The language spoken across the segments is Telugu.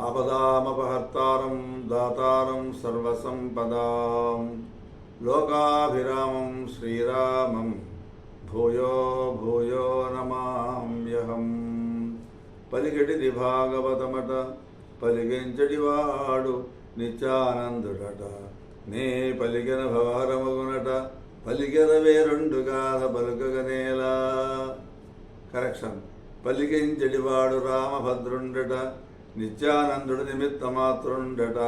ఆపదామపహర్తారం దాతారం సర్వసంపదాం. లోకాభిరామం శ్రీరామం భూయో భూయో నమామ్యహం. పలికెటిది భాగవతమట పలికించడివాడు నిత్యానందుడట. నే పలికిన భారమగునట పలికెద వేరుండు గాథ పలుకగనేలా కరెక్షన్. పలికించడివాడు రామభద్రుండట నిత్యానందుడు నిమిత్త మాత్రుండట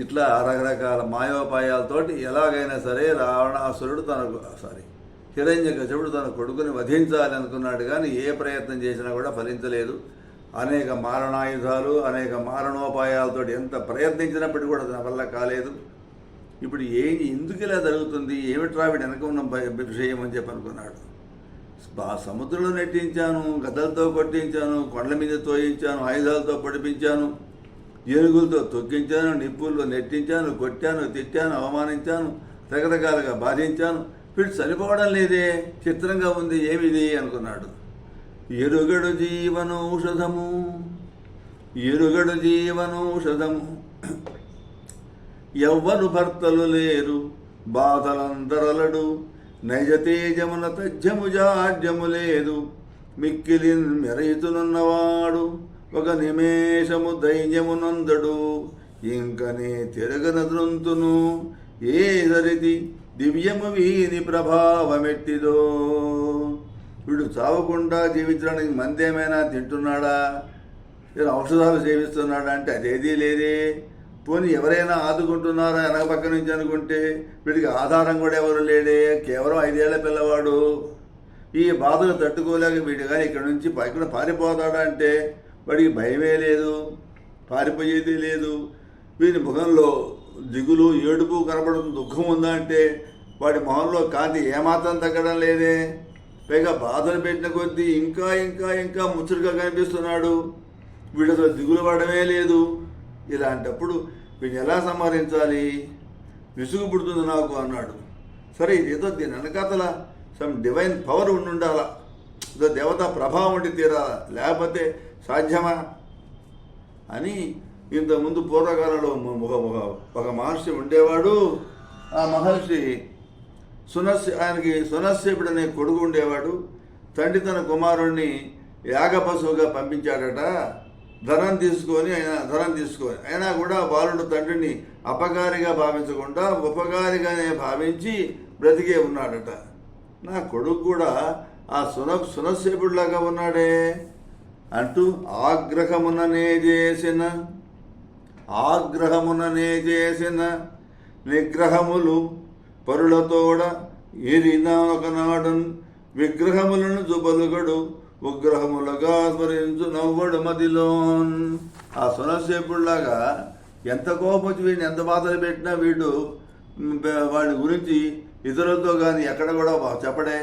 ఇట్లా రకరకాల మాయోపాయాలతోటి ఎలాగైనా సరే రావణాసురుడు తనకు సారీ హిరణ్య కశపుడు తన కొడుకుని వధించాలి అనుకున్నాడు కానీ ఏ ప్రయత్నం చేసినా కూడా ఫలించలేదు. అనేక మారణాయుధాలు అనేక మారణోపాయాలతో ఎంత ప్రయత్నించినప్పటికీ కూడా తన వల్ల కాలేదు. ఇప్పుడు ఏం ఎందుకు ఇలా జరుగుతుంది? ఏమిట్రా వీడు వెనక ఉన్న విషయం అని చెప్పి అనుకున్నాడు. సముద్రంలో నెట్టించాను గదలతో కొట్టించాను కొండల మీద తోయించాను ఆయుధాలతో పడిపించాను ఏనుగులతో తొక్కించాను నిప్పుల్లో నెట్టించాను కొట్టాను తిట్టాను అవమానించాను రకరకాలుగా బాధించాను. వీడు చనిపోవడం లేదే చిత్రంగా ఉంది ఏమిది అనుకున్నాడు. ఎరుగడు జీవనౌషధము ఎరుగడు జీవనౌషధము. ఎవ్వరు భర్తలు లేరు బాధలందరలడు నైజ తేజమున తజ్జము జాడ్యము లేదు. మిక్కిలిన్ మెరయుతునున్నవాడు ఒక నిమేషము ధైర్యమునందడు ఇంకనే తిరగనదృంతును ఏ సరిది దివ్యము వీని ప్రభావమెట్టిదో. వీడు చావకుండా జీవించడానికి మందేమైనా తింటున్నాడా? ఔషధాలు సేవిస్తున్నాడా అంటే అదేదీ లేదే. పోనీ ఎవరైనా ఆదుకుంటున్నారా వెనక పక్క నుంచి అనుకుంటే వీడికి ఆధారం కూడా ఎవరు లేడే కేవలం ఐదేళ్ళ పిల్లవాడు. ఈ బాధలు తట్టుకోలేక వీడు కానీ ఇక్కడ నుంచి ఇక్కడ పారిపోతాడా అంటే వాడికి భయమే లేదు పారిపోయేది లేదు. వీడి ముఖంలో దిగులు ఏడుపు కనపడడం దుఃఖం ఉందా అంటే వాడి మొహంలో కాంతి ఏమాత్రం తగ్గడం లేదే. పైగా బాధలు పెట్టిన కొద్దీ ఇంకా ఇంకా ఇంకా ముచ్చటగా కనిపిస్తున్నాడు. వీడు అసలు దిగులు పడమే లేదు. ఇలాంటప్పుడు వీడిని ఎలా సంహరించాలి? విసుగు పుడుతుంది నాకు అన్నాడు. సరే ఏదో దీని వెనకాతల సమ్ డివైన్ పవర్ ఉండి ఉండాలా ఏదో దేవతా ప్రభావం ఉండి తీరాలా లేకపోతే సాధ్యమా? అని ఇంతకుముందు పూర్వకాలంలో ఒక ఒక ఒక మహర్షి ఉండేవాడు. ఆ మహర్షి సునస్య ఆయనకి సునస్సేపుడు అనే కొడుకు ఉండేవాడు. తండ్రి తన కుమారుణ్ణి యాగపశువుగా పంపించాడట. ధనం తీసుకొని ఆయన ధనం తీసుకొని అయినా కూడా బాలుడు తండ్రిని అపకారిగా భావించకుండా ఉపకారిగానే భావించి బ్రతికే ఉన్నాడట. నా కొడుకు కూడా ఆ సున సునస్సేపుడిలాగా ఉన్నాడే. అంటూ ఆగ్రహముననే చేసిన ఆగ్రహముననే చేసిన నిగ్రహములు పరులతోడ ఏరిన ఒకనాడు విగ్రహములను జుబలుగడు ఉగ్రహములుగా స్మరించు నవ్వడు మదిలోన్. ఆ సునసేపుడిలాగా ఎంత కోపం వచ్చి వీడిని ఎంత బాధలు పెట్టినా వీడు వాడి గురించి ఇతరులతో కానీ ఎక్కడ కూడా చెప్పడే.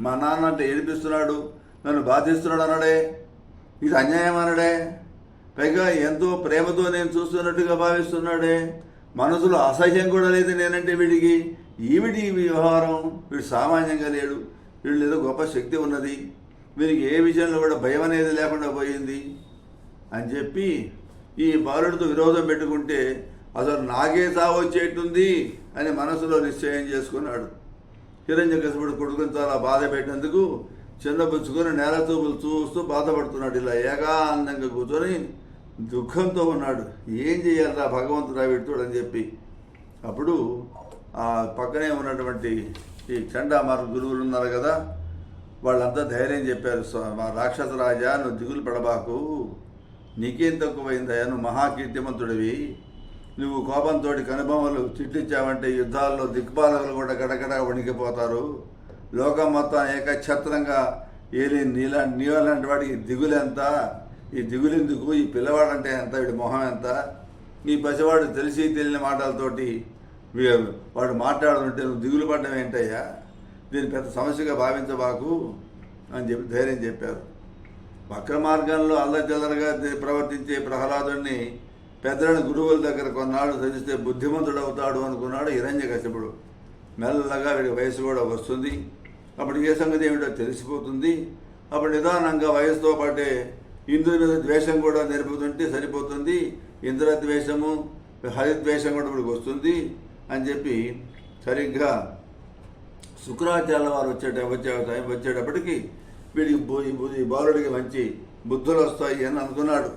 మా నాన్న అంటే ఏడిపిస్తున్నాడు నన్ను బాధిస్తున్నాడు అనడే. ఇది అన్యాయం అనడే. పైగా ఎంతో ప్రేమతో నేను చూస్తున్నట్టుగా భావిస్తున్నాడే. మనసులో అసహ్యం కూడా లేదు నేనంటే వీడికి. ఈవిడి వ్యవహారం వీడు సామాన్యంగా లేడు. వీళ్ళు ఏదో గొప్ప శక్తి ఉన్నది. వీరికి ఏ విషయంలో కూడా భయం అనేది లేకుండా పోయింది అని చెప్పి ఈ బాలుడితో విరోధం పెట్టుకుంటే అసలు నాకే చావు వచ్చేట్టుంది అని మనసులో నిశ్చయం చేసుకున్నాడు. హిరణ్యకశిపుడు కొడుకుని చాలా బాధ పెట్టినందుకు చిన్నపుచ్చుకొని నేల చూపులు చూస్తూ బాధపడుతున్నాడు. ఇలా ఏకాంతంగా కూర్చొని దుఃఖంతో ఉన్నాడు. ఏం చేయాలరా భగవంతుడా వీడుతుడు అని చెప్పి. అప్పుడు ఆ పక్కనే ఉన్నటువంటి ఈ చండా మార్గ గురువులు ఉన్నారు కదా వాళ్ళంతా ధైర్యం చెప్పారు మా రాక్షస రాజా నువ్వు దిగులు పడబాకు. నీకేం తక్కువైందయ్యా నువ్వు మహాకీర్తిమంతుడివి. నువ్వు కోపంతో కనుబొమ్మలు చిట్టించావంటే యుద్ధాల్లో దిక్పాలకులు కూడా గడగడ వణికిపోతారు. లోకం మొత్తం ఏకఛత్రంగా ఏలి నీలా నీలాంటి వాడికి దిగులెంత ఈ దిగులెందుకు? ఈ పిల్లవాడంటే ఎంత? వీడి మొహం ఎంత? ఈ పసివాడు తెలిసి తెలియని మాటలతోటి వాడు మాట్లాడుతుంటే నువ్వు దిగులు పడ్డం ఏంటయ్యా? దీన్ని పెద్ద సమస్యగా భావించబాకు అని చెప్పి ధైర్యం చెప్పారు. వక్ర మార్గంలో అల్లచల్లరగా ప్రవర్తించే ప్రహ్లాదుని పెద్దలను గురువుల దగ్గర కొన్నాళ్ళు చదివిస్తే బుద్ధిమంతుడు అవుతాడు అనుకున్నాడు హిరణ్యకశిపుడు మెల్లగా వీడి వయసు కూడా వస్తుంది. అప్పుడు ఏ సంగతి ఏమిటో తెలిసిపోతుంది. అప్పుడు నిదానంగా వయసుతో పాటే ఇంద్రుడి మీద ద్వేషం కూడా నేర్పుతుంటే సరిపోతుంది. ఇంద్రద్వేషము హరిద్వేషం కూడా ఇప్పుడు వస్తుంది అని చెప్పి సరిగ్గా శుక్రాచార్య వారు వచ్చేట వచ్చే టైం వచ్చేటప్పటికి వీడికి బు- ఈ బాలుడికి మంచి బుద్ధులు వస్తాయి అని అనుకున్నాడు.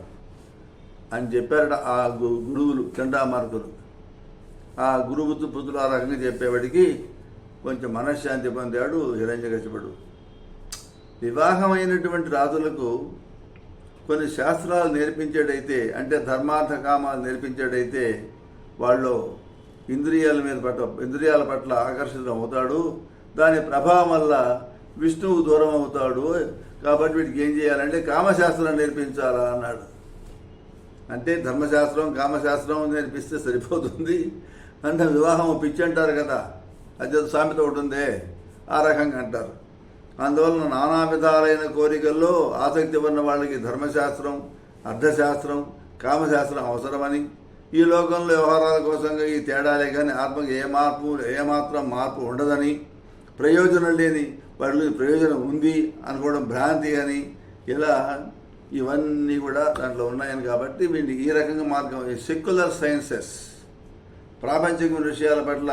అని చెప్పారట ఆ గు- గురువులు చండామార్కులు ఆ గురువు బుద్ధులు ఆ రకంగా చెప్పేవాడికి కొంచెం మనశ్శాంతి పొందాడు హిరణ్యకశిపుడు వివాహమైనటువంటి రాజులకు కొన్ని శాస్త్రాలు నేర్పించేటైతే అంటే ధర్మార్థ కామాలు నేర్పించేటైతే వాళ్ళు ఇంద్రియాల మీద పట్ల ఇంద్రియాల పట్ల ఆకర్షితం అవుతాడు దాని ప్రభావం వల్ల విష్ణువు దూరం అవుతాడు. కాబట్టి వీటికి ఏం చేయాలంటే కామశాస్త్రం నేర్పించాలా అన్నాడు. అంటే ధర్మశాస్త్రం కామశాస్త్రం నేర్పిస్తే సరిపోతుంది. అంటే వివాహం పిచ్చి అంటారు కదా. అదే సామెత ఒకటి ఉందే. ఆ రకంగా అంటారు. అందువలన నానా విధాలైన కోరికల్లో ఆసక్తి ఉన్న వాళ్ళకి ధర్మశాస్త్రం అర్థశాస్త్రం కామశాస్త్రం అవసరమని ఈ లోకంలో వ్యవహారాల కోసంగా ఈ తేడాలే కానీ ఆత్మకి ఏ మార్పు ఏమాత్రం మార్పు ఉండదని ప్రయోజనం లేని వాటిలో ప్రయోజనం ఉంది అనుకోవడం భ్రాంతి అని ఇలా ఇవన్నీ కూడా దాంట్లో ఉన్నాయని కాబట్టి వీటికి ఈ రకంగా మార్గం సెక్యులర్ సైన్సెస్ ప్రాపంచిక విషయాల పట్ల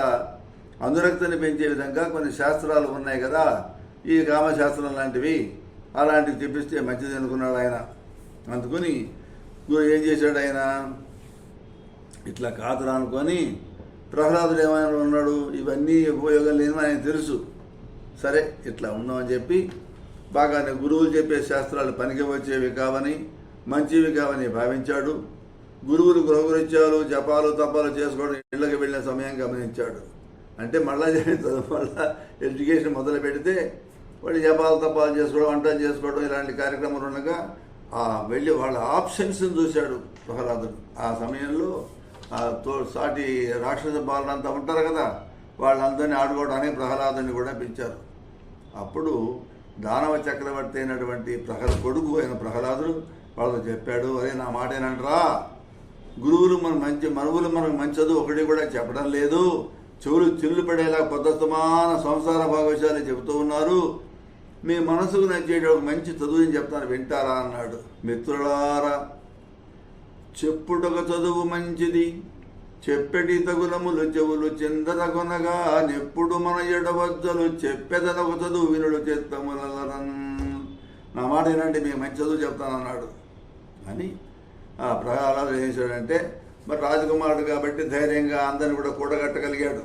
అనురక్తిని పెంచే విధంగా కొన్ని శాస్త్రాలు ఉన్నాయి కదా. ఈ కామశాస్త్రం లాంటివి అలాంటివి చెప్పిస్తే మంచిది అనుకున్నాడు ఆయన. అందుకని ఏం చేశాడు ఆయన? ఇట్లా కాదురా అనుకొని ప్రహ్లాదుడు ఏమైనా ఉన్నాడు? ఇవన్నీ ఉపయోగం లేని ఆయన తెలుసు. సరే ఇట్లా ఉన్నామని చెప్పి బాగానే గురువులు చెప్పే శాస్త్రాలు పనికి వచ్చేవి కావని మంచివి కావని భావించాడు. గురువులు గృహకృత్యాలు జపాలు తపాలు చేసుకోవడం ఇళ్ళకి వెళ్ళిన సమయం గమనించాడు. అంటే మళ్ళా మళ్ళా ఎడ్యుకేషన్ మొదలు పెడితే వాళ్ళు జపాలు తపాలు చేసుకోవడం వంటలు చేసుకోవడం ఇలాంటి కార్యక్రమాలు ఉండగా ఆ వెళ్ళి వాళ్ళ ఆప్షన్స్ని చూశాడు ప్రహ్లాదుడు. ఆ సమయంలో ఆ తో సాటి రాక్షస బాలంతా ఉంటారు కదా వాళ్ళందరినీ ఆడుకోవడానికి ప్రహ్లాదుని కూడా పిలిచారు. అప్పుడు దానవ చక్రవర్తి అయినటువంటి ప్రహ్ల కొడుకు అయిన ప్రహ్లాదుడు వాళ్ళతో చెప్పాడు అరే నా మాట ఏనంటరా? గురువులు మన మంచి మనువులు మనకు మంచి చదువు ఒకటి కూడా చెప్పడం లేదు. చెవులు చిల్లు పడేలా పొద్దుస్తమాన సంసార భాగవశాలు చెబుతూ ఉన్నారు. మీ మనసుకు నచ్చేట ఒక మంచి చదువుని చెప్తాను వింటారా? అన్నాడు. మిత్రులారా చెప్పుటొక చదువు మంచిది. చెప్పెటి తగులములు చెవులు చిందరగొనగా నెప్పుడు మన ఎడవద్దలు చెప్పెదనొక చదువు వినుడు చిత్తములరన్ నా మాట ఏంటంటే మీకు మంచి చదువు చెప్తానన్నాడు అని ఆ ప్రహారాలు ఏం చేశాడంటే మరి రాజకుమారుడు కాబట్టి ధైర్యంగా అందరిని కూడా కూడగట్టగలిగాడు.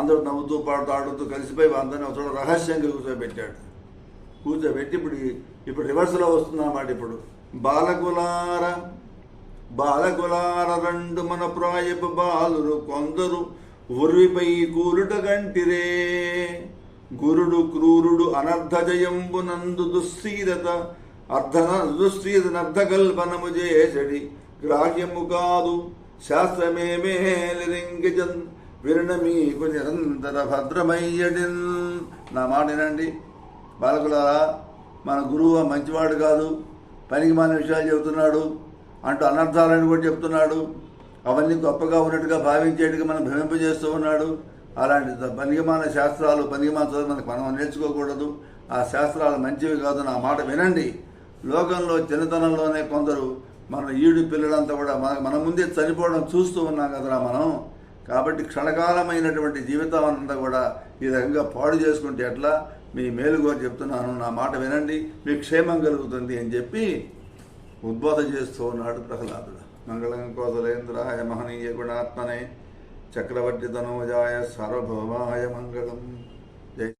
అందరూ నవ్వుతూ పాడుతూ ఆడుతూ కలిసిపోయి అందరిని ఒక చోట రహస్యంగా కూర్చోబెట్టాడు. కూర్చోబెట్టి ఇప్పుడు ఇప్పుడు రివర్స్లో వస్తుందన్నమాట ఇప్పుడు. బాలకులార బాలకులార రెండు మన ప్రాయపు బాలురు కొందరు ఉర్విపై కూలుట గంటిరే గురుడు క్రూరుడు అనర్ధ జయంబునందు దుశ్శీలత అర్ధన దుశ్శీలనర్ధ కల్పనము చేసడి. గ్రాహ్యము కాదు శాస్త్రమేమేలింగిజన్ విరణ మీకు నిరంతర భద్రమయ్యడిన్. నా మాట వినండి. బాలకులారా మన గురువు మంచివాడు కాదు. పనికి మన విషయాలు చెబుతున్నాడు. అంటూ అనర్థాలను కూడా చెప్తున్నాడు. అవన్నీ గొప్పగా ఉన్నట్టుగా భావించేట్టుగా మనం భ్రమింపజేస్తూ ఉన్నాడు. అలాంటి పనిగమాన శాస్త్రాలు పనికిమాల చదువు మనకు మనం నేర్చుకోకూడదు. ఆ శాస్త్రాలు మంచివి కాదు నా మాట వినండి. లోకంలో చిన్నతనంలోనే కొందరు మన ఈడు పిల్లలంతా కూడా మన మన ముందే చనిపోవడం చూస్తూ ఉన్నాం కదరా మనం. కాబట్టి క్షణకాలమైనటువంటి జీవితం అంతా కూడా ఈ రకంగా పాడు చేసుకుంటే ఎట్లా? మీ మేలుగా చెప్తున్నాను. నా మాట వినండి. మీ క్షేమం కలుగుతుంది అని చెప్పి ఉద్బోధ చేస్తూ ఉన్నాడు ప్రహ్లాదుడు. మంగళం కోసలేంద్రాయ మహనీయ గుణాత్మనే చక్రవర్తి తనోజాయ సార్వభౌమాయ మంగళం.